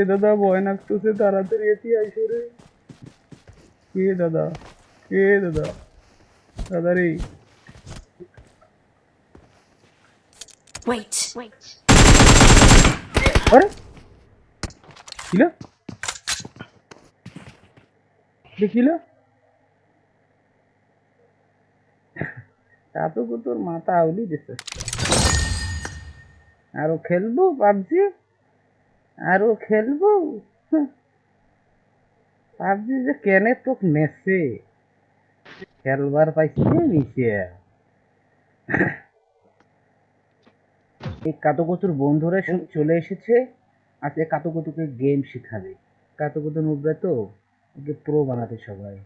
এ দাদা ভয় লাগতেছে তাড়াতাড়ি এটি আইসো রে। কে দাদা কে দাদা দাদা রে? Wait. Wait. আরে দেখিল এত তোর মাথা আউলি দিছে। আরও খেলব পাবজি? আরও খেলব? পাবজি যে কেনে তোক নেছে। খেলবার পাইছে নিচে এই কাতুকুতুর বন্ধুরা চলে এসেছে। আজকে কাতুকুতুকে গেম শেখাবে। কাতুকুতু নুবরা তো, ওকে প্রো বানাতে সবাই।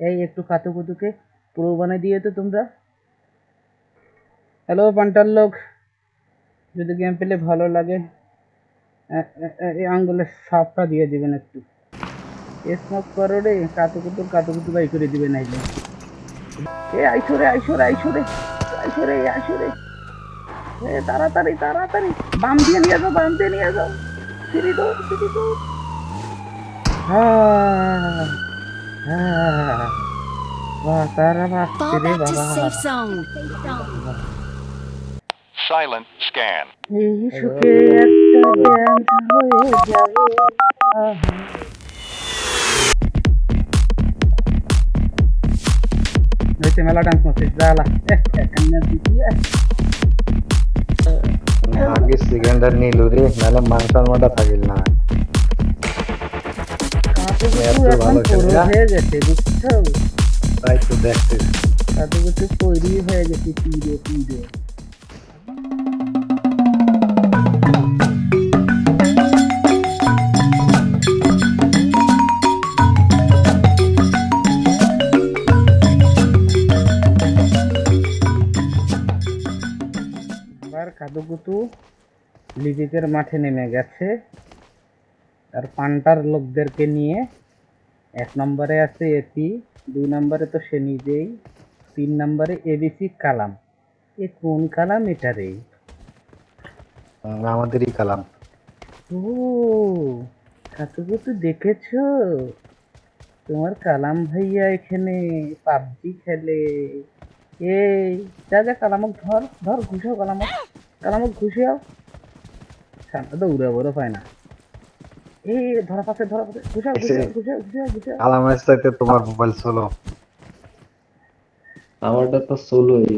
এই একটু কাতুকুতুকে প্রো বানিয়ে দিয়ে তো তোমরা। হ্যালো পান্টার লোক। যদি গেম পেলে ভালো লাগে। এই আঙ্গুলের সাপটা দিয়ে দিবেন একটু। স্মোক করো রে কাতুকুতুর কাতুকুতু বাই করে দিবেন আইলে। এ আইসো রে আইসো রে আইসো রে আইসো রে আইসো রে। এ তাড়াতাড়ি তাড়াতাড়ি। বাম দিয়ে নিয়ে যাও বাম দিয়ে নিয়ে যাও। সিঁড়ি দৌড় সিঁড়ি দৌড়। তারা বাঁচছে Fall রে back to বাবা। safe zone. Silent scan. Dance হয়ে যাবে হয়েছে মেলা ডান্স করছে জ্বালা এখানে দিদি আগে সিলিন্ডার নিল রে নাহলে মাংস মাটা থাকিল না হয়ে গেছে বুঝছ তাই তো দেখতে হয়ে গেছে পিড়ে পিড়ে কাদুকুতু লিজিকের মাঠে নেমে গেছে। আর পান্টার লোকদেরকে নিয়ে এক নম্বরে আছে এপি দুই নম্বরে তো সে নিজেই তিন নম্বরে এবিসি কালাম। এ কোন কালাম? এটা রে। আমাদেরই কালাম। ও কাতুকুতু দেখেছ? তোমার কালাম ভাইয়া এখানে পাবজি খেলে। এই যা যা কালামক ধর ধর ঘুষাও কালামক। কালামক ঘুষাও সামনে তো উড়ে বড় পায় না। এই ধরা পাশে ধরা পাশে ঘুষাও ঘুষাও ঘুষাও ঘুষাও ঘুষাও কালামের সাথে তোমার মোবাইল চলো আমারটা তো সোলোই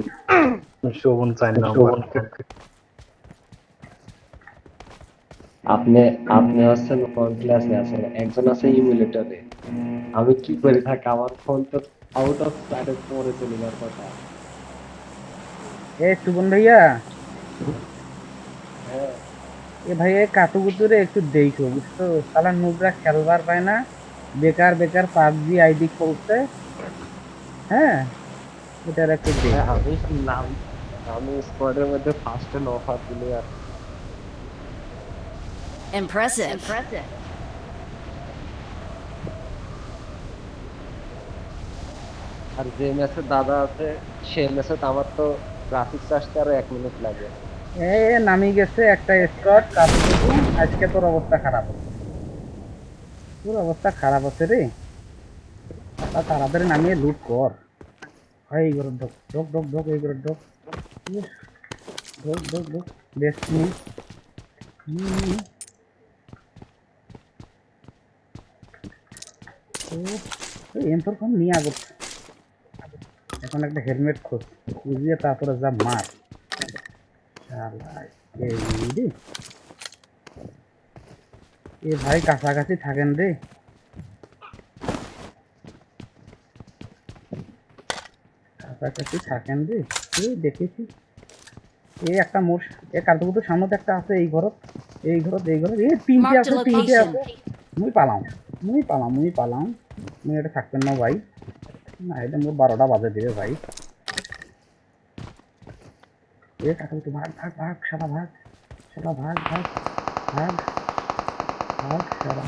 শোভন চাই না আপনি আপনি আছেন ফোন ক্লাসে আছেন একজন আছে ইমুলেটরে আমি কি করে থাকি? আমার ফোন তো আউট অফ স্ট্যাটাস পরে চলে যাওয়ার কথা। এ সুবন ভাইয়া এ ভাই এই কাতুকুতুরে একটু দেখো বুঝছ? সালা নুবরা খেলবার পায় না বেকার বেকার পাবজি আইডি করছে হ্যাঁ? এটার একটু দেখ। আমি নাম আমি স্কোয়াডের মধ্যে ফার্স্ট অফার দিলে আর Impressive. Impressive. আর যে ম্যাচে দাদা আছে সে ম্যাচে আমার তো গ্রাফিক্স আসতে আরও এক মিনিট লাগে। এ, নামি গেছে একটা স্কট কাতুকুতু আজকে তোর অবস্থা খারাপ তোর অবস্থা খারাপ হচ্ছে রে। তা তাড়াতাড়ি নামিয়ে লুট কর। হয় এই ঘরের ঢোক ঢোক ঢোক ঢোক, এই ঘরের ঢোক। ঢোক ঢোক ঢোক বেশ এমপর নিয়ে আগত। এখন একটা হেলমেট খোঁজ। খুঁজিয়ে তারপরে যা মার। রে। এ ভাই কাছাকাছি থাকেন রে। কাছাকাছি থাকেন রে। এই দেখেছি। এই একটা মোর এ কার্তুকুতো সামনে একটা আছে এই ঘরত। এই ঘরত এই ঘরত। এই তিনটে আছে তিনটে আছে। মুই পালাম মুই পালাম মুই পালাম। মুই এটা থাকতেন না ভাই। না এটা মোর বারোটা বাজে দিবে ভাই। এ কাকুতো ভাগ ভাগ ভাগ সারা ভাগ সারা ভাগ ভাগ ভাগ ভাগ সারা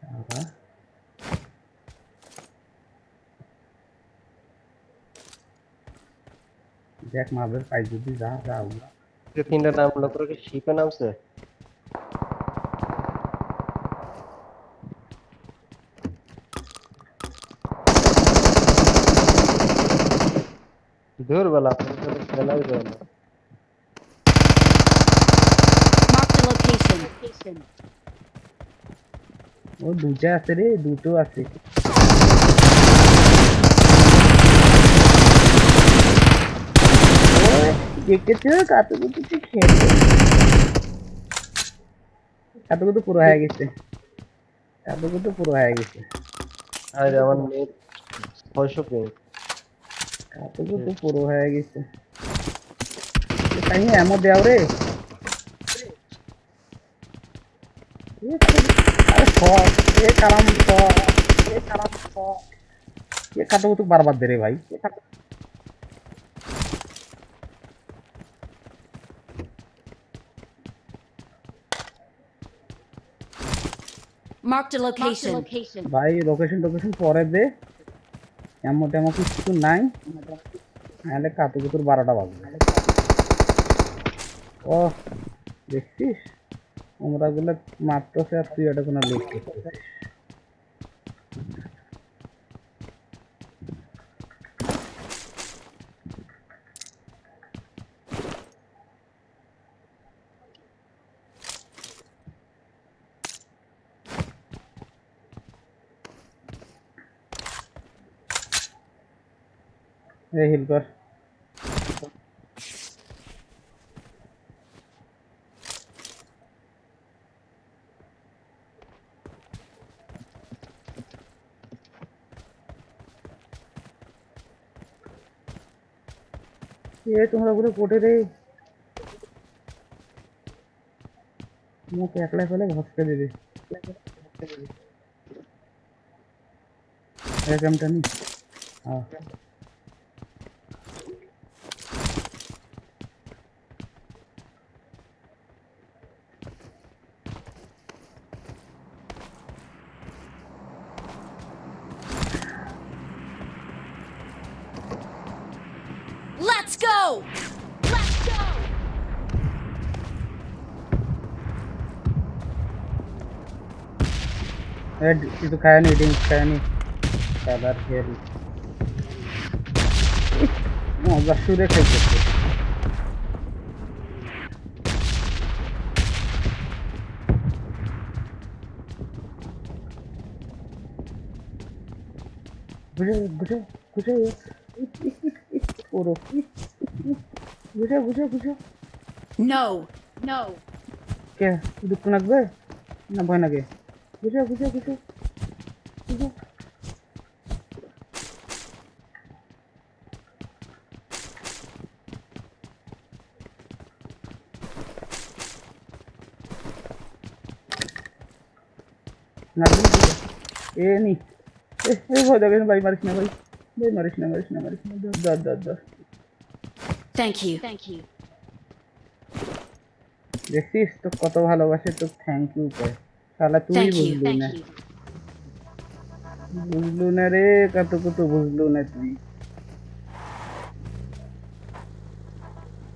সারা দেখ মাদের পাই যদি যা যা উড়া যে তিনটা নাম লোক শিপে নামছে বেলা সাথে খেলাই যায় না. ও দুটো আছে রে দুটো আছে। কাতুকুতু পুরো হয়ে গেছে। কাতুকুতু পুরো হয়ে গেছে। আর আমার নেট ছয়শো পেয়ে এতটুকু তো পুরো হয়ে গেছে তাই এমন কাটো তো বারবার দে রে ভাই এ কাটো ভাই লোকেশন লোকেশন পরে দে এমন তেমন কিছু নাই। নাহলে কাতুকুতুর বারোটা বাজবে। ও দেখছিস? আমরা গুলো সে আর তুই এটা কোনো করতেছিস এই হিল কর। এ, তোমরা পুরো কোটে রে মুখ একলা ফেলে ঘসকে দেবে। এরকমটা নি। হ্যাঁ Evet, itu kayaknya ini kayaknya kadar geri. Allah şuraya kaçırdı. Buraya, buraya, buraya. İt, it, it, it. Orası, it. বুঝো বুঝো বুঝো नो নো কে দুঃখ লাগবে না ভয় লাগে বুঝো বুঝো বুঝো বুঝো ए नहीं ए, ए भाई मारिस ना भाई भाई मारिस ना मारिस ना मारिस ना दस दस दस Thank you. Thank you. দেখছিস তো কত ভালোবাসে তো থ্যাংক ইউ কয় শালা তুই Thank you. বুঝলি না Thank you. বুঝলু না রে কত কত বুঝলু না তুই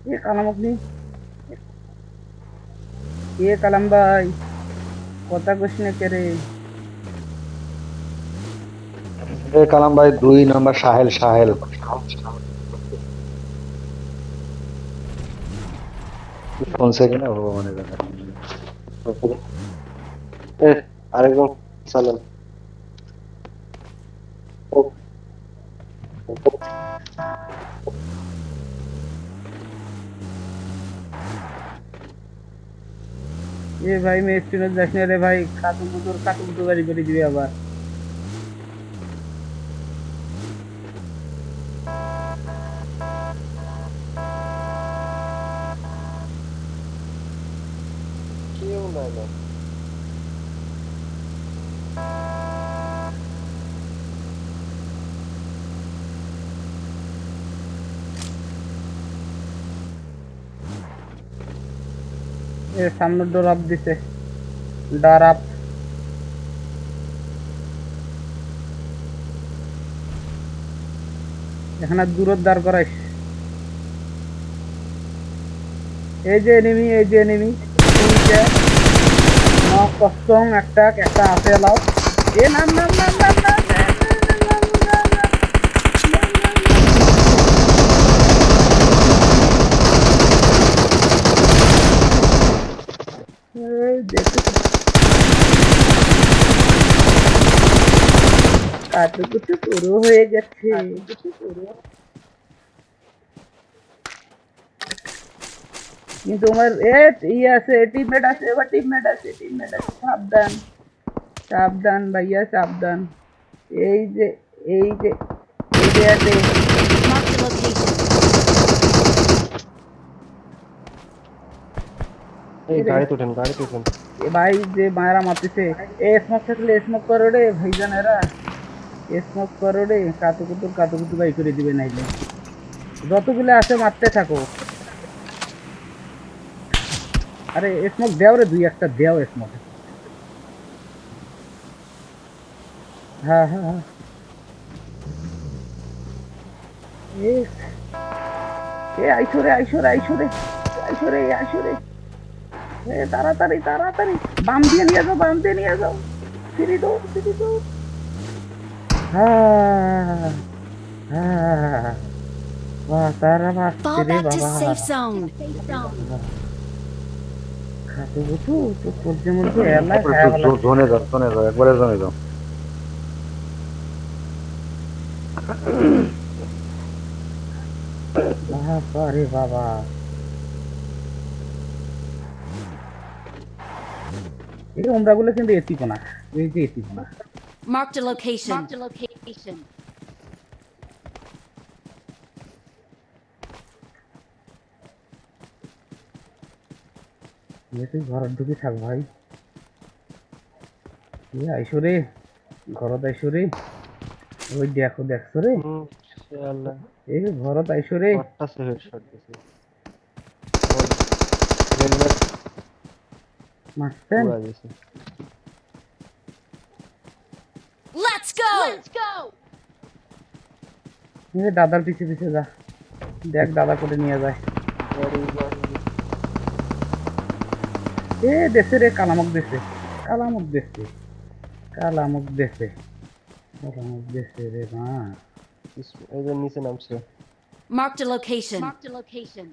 এ কালাম আপনি এ কালাম ভাই কথা কইস না কে রে এ কালাম ভাই দুই নম্বর সাহেল সাহেল ಒಂದು ಸೆಕೆಂಡ್ ಭಗವಾನ್ ಇದ್ದಾನೆ ಆರೋಗ್ಯ ಸಲ ये भाई मैं स्पिनर देखने रे भाई खातू बुतुर खातू बुतुर वाली बड़ी दिया बार Aynen böyle. এর সামনে ডরাপ দিছে। ডরাপ এখানে দূরত দাঁড় করাইস। এই যে এনিমি এই যে এনিমি কষ্টং একটা একটা আছে এলাও এ নাম নাম নাম নাম নাম কাটুকুটু পুরো হয়ে গেছে কিন্তু আমার এ ইয়ে আছে টিমমেট আছে এবার টিমমেট আছে টিমমেট আছে। সাবধান সাবধান ভাইয়া সাবধান। এই যে এই যে এই যে আছে। Marked a location. এই গাড়িতে উঠেন গাড়িতে উঠেন। এ ভাই যে মায়েরা মারতেছে। এ স্মোক থাকলে স্মোক করো রে ভাইজান এরা স্মোক করো রে কাতুকুতুর কাতুকুতু ভাই করে দিবে নাইলে। যতগুলো আছে মারতে থাকো। আরে স্মোক দেও রে দুই একটা দেও স্মোক হ্যাঁ হ্যাঁ হ্যাঁ। এ এ আইসো রে আইসো রে আইসো রে আইসো রে আইসো রে। এ তাড়াতাড়ি তাড়াতাড়ি। বাম দিয়ে নিয়ে যাও বাম দিয়ে নিয়ে যাও। ফিরি দাও ফিরি দাও হ্যাঁ হ্যাঁ। বাহ তারা বাহ বাবা safe zone. খাতে বুঝু তো করছে মধ্যে এলা খায় বলা জোনে যাও জোনে যাও একবারে জোনে যাও। বাবা রে বাবা। এই ওমরাগুলো কিন্তু এতিকো না এই যে এতিকো না Marked a location. Marked a location. তুই ঘরত ঢুকি থাক ভাই। ইয়ে আইসো রে ঘরত আইসো রে। ওই দেখো দেখছ রে? এই ঘরত আইসো রে। মারছেন Let's go. Let's go. দাদার পিছে পিছে যা। দেখ দাদা করে নিয়ে যায়। এ দেশে রে কালামক দেশে। কালামক দেশে। কালামক দেশে। কালামক দেশে রে মা। একদম নিচে নামছে। Marked a location. Marked a location.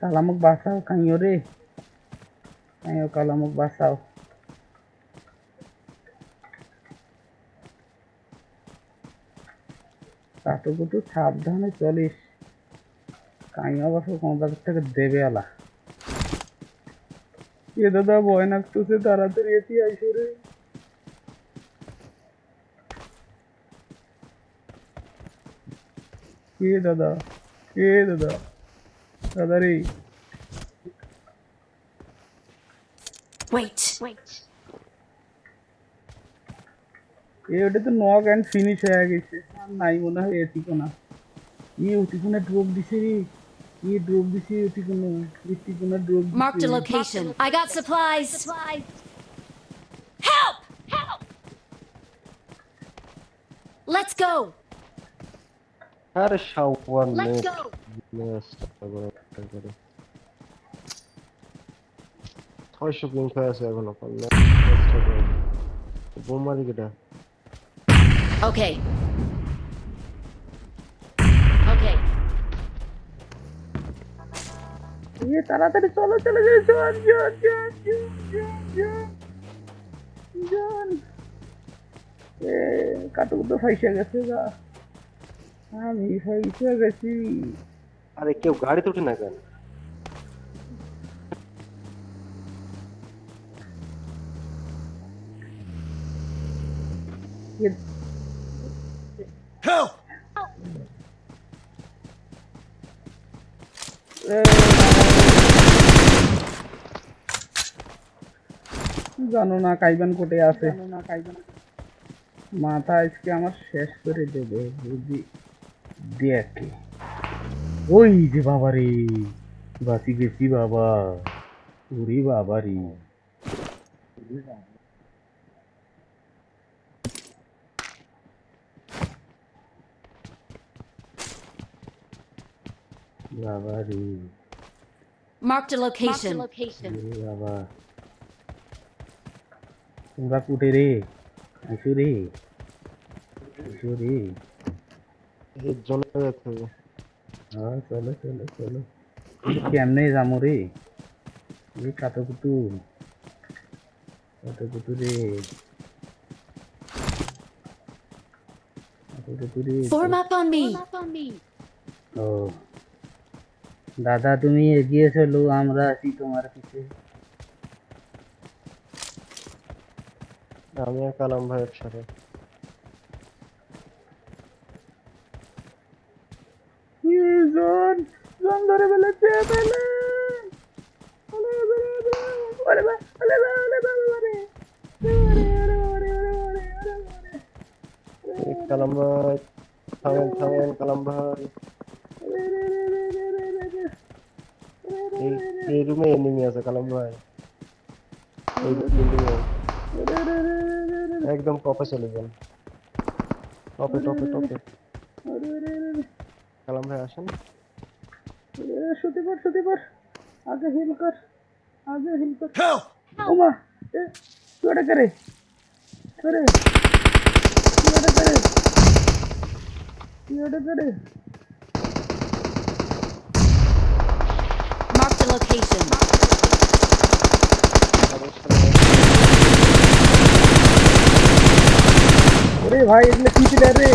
কালামক বাসাও কাইও রে। কাইও কালামক বাসাও। চাটুকু একটু সাবধানে চলিস। কাইমা বাসা কোনো থেকে দেবে আলা। এ দাদা বয়নাক তুসে তাড়াতাড়ি এটি আইসো রে। এ দাদা এ দাদা দাদা রে Wait, wait. এ ওটা তো নক অ্যান্ড ফিনিশ হয়ে গেছে আর নাই মনে হয় এটিকো না ই ওটিকোনা ড্রপ দিছে রে ই ড্রপ দিছে ওটিকোনা এটিকোনা drop Marked a location. I got supplies. Help! Help! Let's go. আরে শাওয়ার Let's নেট go. নেস্ট করে করে ছয়শো পিঙ্ক হয়ে আছে এখনও বোমারি কেটা Okay. Okay. এ তাড়াতাড়ি চলো চলো চলো জন জন জন জন জন জন এ কাটুক তো ফাইসে গেছে গা আমি ফাইসে গেছি আরে কেউ গাড়িতে উঠে না কেন এ এ, জানো না কাইবান কোটে আছে। মাথা আজকে আমার শেষ করে দেবে বুঝি? দেখে ওই যে বাবা রে বাঁচি গেছি বাবা। ওরে বাবা রে বাবা রে Marked a location. location. বাবা তোমরা কুটে রে আইসো রে রে জলে যাচ্ছে হ্যাঁ চলো চলো চলো কেমনে যাব রে এই কাতো কুতু কাতো কুতু রে কাতো কুতু Form up on me. ও দাদা তুমি এগিয়ে চলো আমরা আছি তোমার পিছে। আমি আর কালাম ভাই একসাথে এই এই রুমে এনিমি আছে কালাম ভাই। এই বিল্ডিং এ। একদম টপে চলে যান। টপে টপে টপে কালাম ভাই আসেন। শুতে পার শুতে পার আগে হিল কর আগে হিল কর। ওমা এ তুই করে? করে? তুই করে? তুই করে? Location. ওরে ভাই এগুলো কি ছিল রে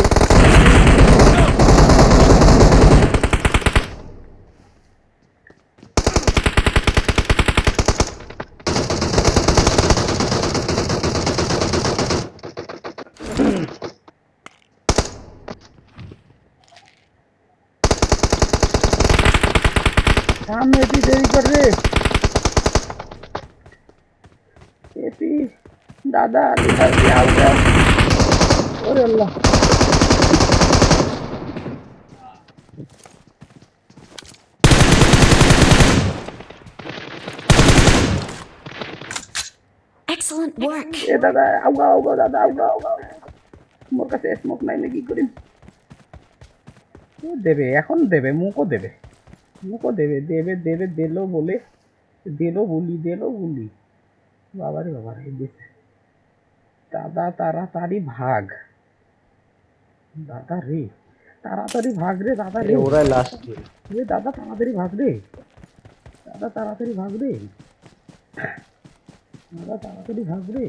সামনে এটি দেরি কর রে এটি দাদা দাদা যাও যাও ওরে আল্লাহ। Excellent work. এ দাদা আউগা আউগা দাদা আউগা আউগা মোর কাছে স্মোক নাই নাকি করিম? ও দেবে এখন দেবে মুখও দেবে। মুখও দেবে দেবে দেবে দিলো বলে দিলো বলি দিলো বলি। বাবারে বাবারে দিছে। দাদা তাড়াতাড়ি ভাগ। দাদা রে তাড়াতাড়ি ভাগ রে দাদা রে ওরাই লাস্ট রে। দাদা তাড়াতাড়ি ভাগ রে। দাদা তাড়াতাড়ি ভাগ রে। দাদা তাড়াতাড়ি ভাগ রে।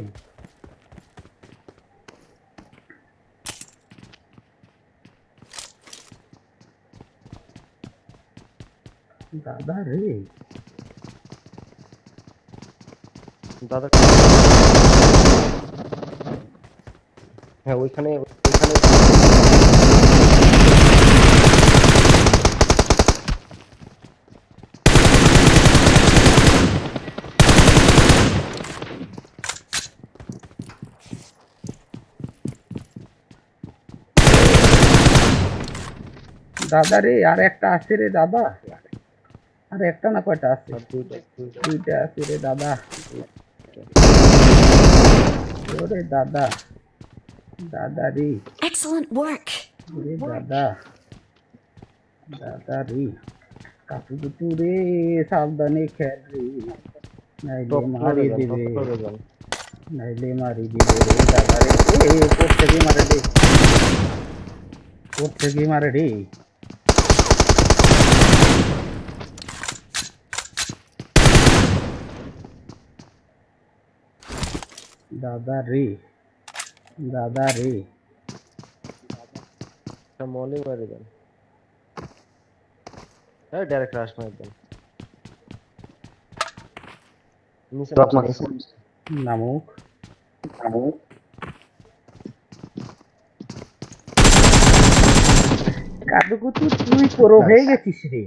দাদা রে। দাদা হ্যাঁ ওইখানে ওইখানে দাদা রে আর একটা আছে রে দাদা। আর একটা না কয়টা আছে? আর দুইটা দুইটা। দুইটা আছে রে দাদা। ওরে দাদা। দাদা রে Excellent work. রে দাদা দাদা রে কাকু কুতু রে সাবধানে খেল রে নাইলে টপ মারি করে যান দিবে টপ করে যান নাইলে মারি দিবে রে দাদা রে এ কোথ থেকে মারে রে কোথ থেকে মারে রে দাদা রে। মলি মারি দেন। হ্যাঁ ডাইরেক্ট রাশ মারি দেন। নামুক। কাদু কুতু তুই করো হয়ে গেছিস রে।